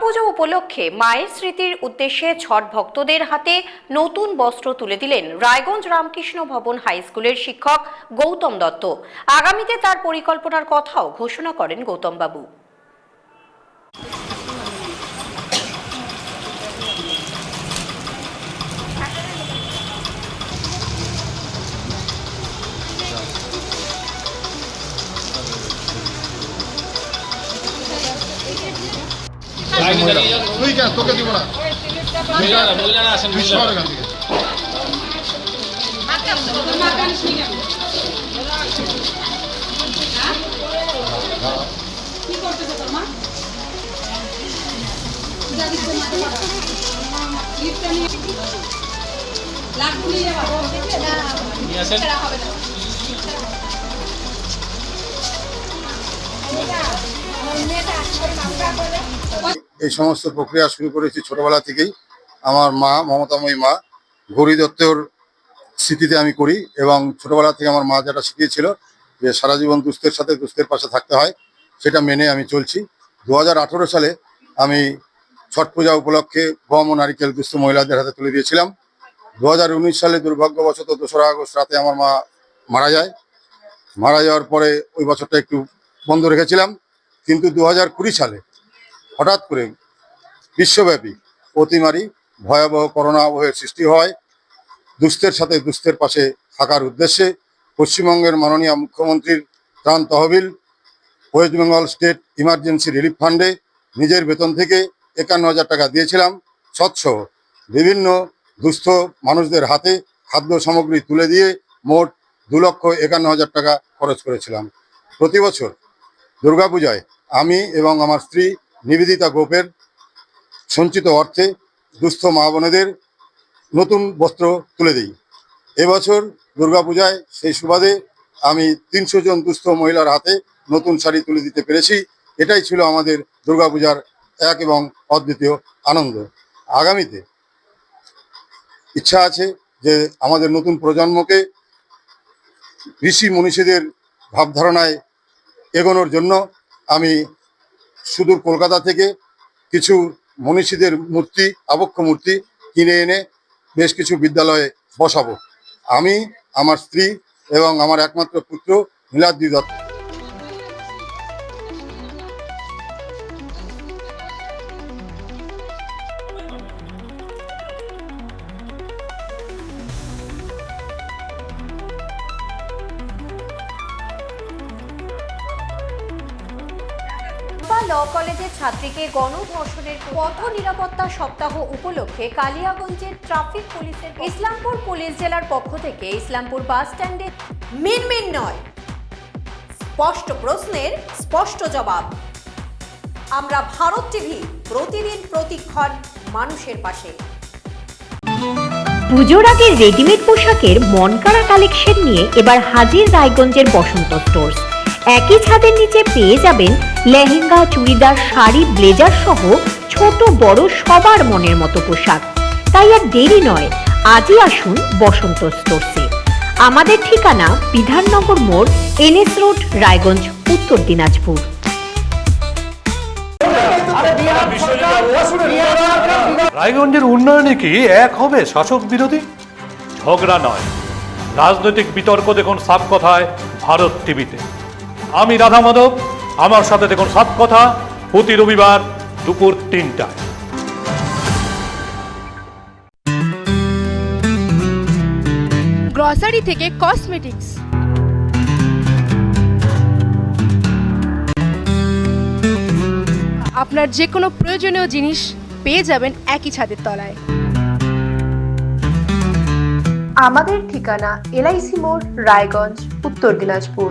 পুজো উপলক্ষে মায়ের স্মৃতির উদ্দেশ্যে ছট ভক্তদের হাতে নতুন বস্ত্র তুলে দিলেন রায়গঞ্জ রামকৃষ্ণ ভবন হাই স্কুলের শিক্ষক গৌতম দত্ত। আগামীতে তার পরিকল্পনার কথাও ঘোষণা করেন গৌতম বাবু তুই কেন তোকে দিব না। মহিলারা মহিলারা আসেন তুই সর এখান থেকে। নিয়ে আসেন। এই সমস্ত প্রক্রিয়া শুরু করেছি ছোটবেলা থেকেই। আমার মা, মমতাময়ী মা, গৌরী দত্তর স্মৃতিতে আমি করি এবং ছোটবেলা থেকে আমার মা যেটা শিখিয়েছিল যে সারা জীবন দুস্থের সাথে দুস্থের পাশে থাকতে হয়, সেটা মেনে আমি চলছি। দু হাজার আঠেরো সালে আমি ছট পূজা উপলক্ষে গম ও নারিকেল দুস্থ মহিলাদের হাতে তুলে দিয়েছিলাম। দু হাজার উনিশ সালে দুর্ভাগ্যবশত দোসরা আগস্ট রাতে আমার মা মারা যায়। মারা যাওয়ার পরে ওই বছরটা একটু বন্ধ রেখেছিলাম। কিন্তু দু হাজার কুড়ি সালে হঠাৎ করে বিশ্বব্যাপী অতিমারি ভয়াবহ করোনা আবহের সৃষ্টি হয়। দুস্থের সাথে দুস্থের পাশে থাকার উদ্দেশ্যে পশ্চিমবঙ্গের মাননীয় মুখ্যমন্ত্রীর ত্রাণ তহবিল, West Bengal state emergency relief ফান্ডে নিজের বেতন থেকে একান্ন হাজার টাকা দিয়েছিলাম। স্বচ্ছ বিভিন্ন দুস্থ মানুষদের হাতে খাদ্য সামগ্রী তুলে দিয়ে মোট দু লক্ষ একান্ন হাজার টাকা খরচ করেছিলাম। প্রতি বছর দুর্গাপূজায় আমি এবং আমার স্ত্রী নিবেদিতা গোপের সঞ্চিত অর্থে দুস্থ মা বোনেদের নতুন বস্ত্র তুলে দিই। এবছর দুর্গাপূজায় সেই সুবাদে আমি তিনশো জন দুস্থ মহিলার হাতে নতুন শাড়ি তুলে দিতে পেরেছি। এটাই ছিল আমাদের দুর্গাপূজার এক এবং অদ্বিতীয় আনন্দ। আগামীতে ইচ্ছা আছে যে আমাদের নতুন প্রজন্মকে ঋষি মনীষীদের ভাবধারণায় এগোনোর জন্য আমি সুদূর কলকাতা থেকে কিছু মনীষীদের মূর্তি, আবক্ষ মূর্তি কিনে এনে বেশ কিছু বিদ্যালয়ে বসাবো। আমি, আমার স্ত্রী এবং আমার একমাত্র পুত্র নীলাদ্রি দত্ত। ল কলেজের ছাত্রীকে গণধর্ষণের পথ নিরাপত্তা সপ্তাহ উপলক্ষে কালিয়াগঞ্জের ট্রাফিক পুলিশের ইসলামপুর পুলিশ জেলার পক্ষ থেকে ইসলামপুর বাস স্ট্যান্ডে মিনমিন নয়। স্পষ্ট প্রশ্নের স্পষ্ট জবাব। আমরা ভারত টিভি প্রতিদিন প্রতিক্ষণ মানুষের পাশে। পুজোর আগে রেডিমেড পোশাকের মনকাড়া কালেকশন নিয়ে এবার হাজির রায়গঞ্জের বসন্ত স্টোর্স। একই ছাদের নিচে পেয়ে যাবেন লেহেঙ্গা চুড়িদার শাড়ি ব্লেজার সহ ছোট বড় সবার মনের মতো পোশাক। তাই আর দেরি নয় আজই আসুন বসন্ত স্টোর্সে। আমাদের ঠিকানা বিধাননগর মোড় এনএস রোড রায়গঞ্জ উত্তর দিনাজপুর। রায়গঞ্জের উন্নয়নে কি এক হবে শাসক বিরোধী? ঝগড়া নয়। রাজনৈতিক বিতর্ক দেখুন সাপ কথায় ভারত টিভিতে। আমি রাধা মাধব আমার সাথে দেখুন সাপ কথা প্রতি রবিবার দুপুর তিনটায়। গ্রসারি থেকে কসমেটিক্স আপনার যে কোনো প্রয়োজনীয় জিনিস পেয়ে যাবেন একই ছাদের তলায়। আমাদের ঠিকানা এলআইসি মোড় রায়গঞ্জ উত্তর দিনাজপুর।